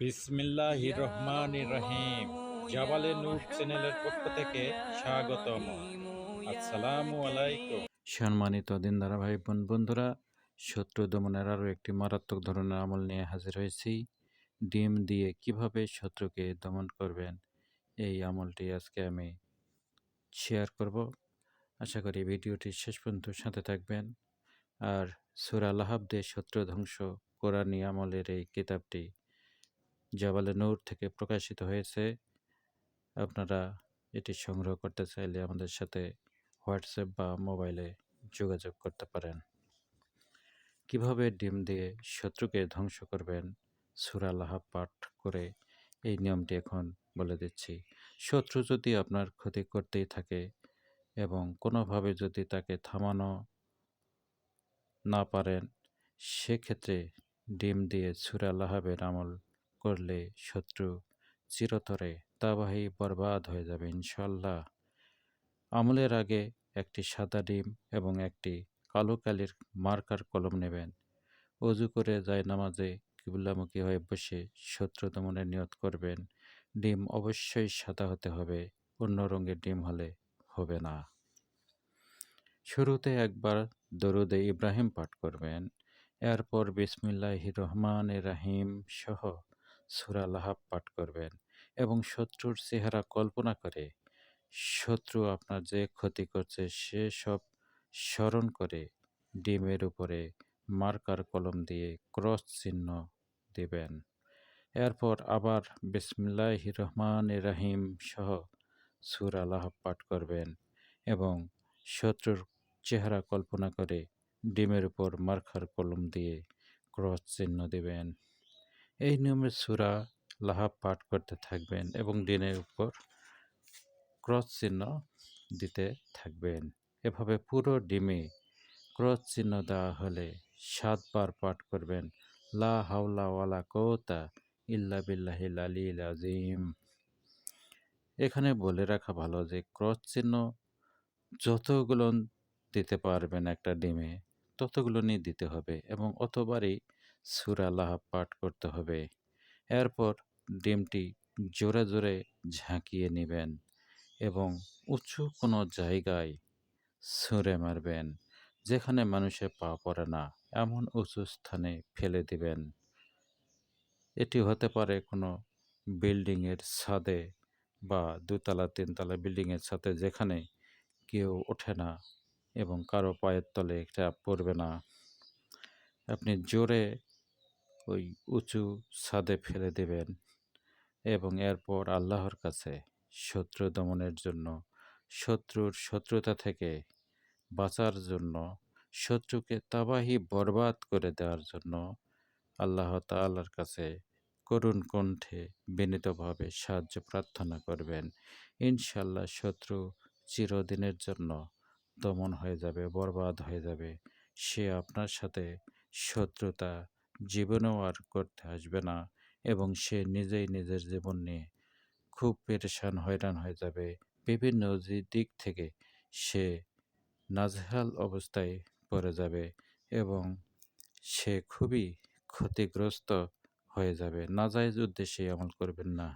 বিসমিল্লাহ রহমান রহিম। জাবালে নূর চ্যানেলের পক্ষ থেকে স্বাগতম। আসসালামু আলাইকুম। সম্মানিত দিনদারা ভাই বোন বন্ধুরা শত্রু দমনের আরও একটি মারাত্মক ধরনের আমল নিয়ে হাজির হয়েছি। ডিম দিয়ে কীভাবে শত্রুকে দমন করবেন এই আমলটি আজকে আমি শেয়ার করব। আশা করি ভিডিওটি শেষ পর্যন্ত সাথে থাকবেন। আর সুরা লাহাব দিয়ে শত্রু ধ্বংস কোরআনী আমলের এই কিতাবটি জবালে নূর থেকে প্রকাশিত হয়েছে। আপনারা এটি সংগ্রহ করতে চাইলে আমাদের সাথে হোয়াটসঅ্যাপ বা মোবাইলে যোগাযোগ করতে পারেন। কীভাবে ডিম দিয়ে শত্রুকে ধ্বংস করবেন? সুরা লাহাব পাঠ করে এই নিয়মটি এখন বলে দিচ্ছি। শত্রু যদি আপনার ক্ষতি করতেই থাকে এবং কোনোভাবে যদি তাকে থামানো না পারেন, সেক্ষেত্রে ডিম দিয়ে সুরা লাহাবের আমল করলে শত্রু চিরতরে তাবাহি বরবাদ হয়ে যাবে ইনশাল্লাহ আমলের আগে একটি সাদা ডিম এবং একটি কালো কালির মার্কার কলম নেবেন। অজু করে যায় নামাজে কিবুল্লামুখী হয়ে বসে শত্রু দমনের নিয়ত করবেন। ডিম অবশ্যই সাদা হতে হবে, অন্য রঙের ডিম হলে হবে না। শুরুতে একবার দরুদে ইব্রাহিম পাঠ করবেন। এরপর বিসমিল্লাহ রহমান রাহিম সহ সুরা লাহাব পাঠ করবেন এবং শত্রুর চেহারা কল্পনা করে, শত্রু আপনার যে ক্ষতি করছে সে সব স্মরণ করে, ডিমের উপরে মার্কার কলম দিয়ে ক্রস চিহ্ন দেবেন। এরপর আবার বিসমিল্লাহ রহমান রাহিম সহ সুর আল্লাহ পাঠ করবেন এবং শত্রুর চেহারা কল্পনা করে ডিমের উপর মার্কার কলম দিয়ে ক্রস চিহ্ন দেবেন। এই নিয়মে সুরা লাহাব পাঠ করতে থাকবেন এবং ডিমের উপর ক্রস চিহ্ন দিতে থাকবেন। এভাবে পুরো ডিমে ক্রস চিহ্ন দেওয়া হলে সাতবার পাঠ করবেন। লা হাওলা ওয়ালা কোতা ইল্লা বিল্লাহিল আলিল আজিম এখানে বলে রাখা ভালো যে ক্রস চিহ্ন যতগুলো দিতে পারবেন একটা ডিমে, ততগুলো নিয়ে দিতে হবে এবং অতবারই সুরা লাহাব পাঠ করতে হবে। এরপর ডিমটি জোরে জোরে ঝাঁকিয়ে নেবেন এবং উঁচু কোনো জায়গায় ছুঁড়ে মারবেন, যেখানে মানুষে পা পড়ে না, এমন উঁচু স্থানে ফেলে দিবেন। এটি হতে পারে কোনো বিল্ডিংয়ের ছাদে বা দুতলা, তিনতলা বিল্ডিংয়ের ছাদে, যেখানে কেউ ওঠে না এবং কারও পায়ের তলে এটা পড়বে না। আপনি জোরে ওই উঁচু ছাদে ফেলে দেবেন এবং এরপর আল্লাহর কাছে শত্রু দমনের জন্য, শত্রুর শত্রুতা থেকে বাঁচার জন্য, শত্রুকে তাবাহি বরবাদ করে দেওয়ার জন্য আল্লাহ তাল্লার কাছে করুণ কণ্ঠে বিনীতভাবে সাহায্য প্রার্থনা করবেন। ইনশাল্লাহ শত্রু চিরদিনের জন্য দমন হয়ে যাবে, বরবাদ হয়ে যাবে। সে আপনার সাথে শত্রুতা জীবনেও আর করতে আসবে না এবং সে নিজেই নিজের জীবন নিয়ে খুব পেরেশান, হয়রান হয়ে যাবে। বিভিন্ন দিক থেকে সে নাজহাল অবস্থায় পড়ে যাবে এবং সে খুবই ক্ষতিগ্রস্ত হয়ে যাবে। নাজায়জ উদ্দেশ্যে আমল করবেন না।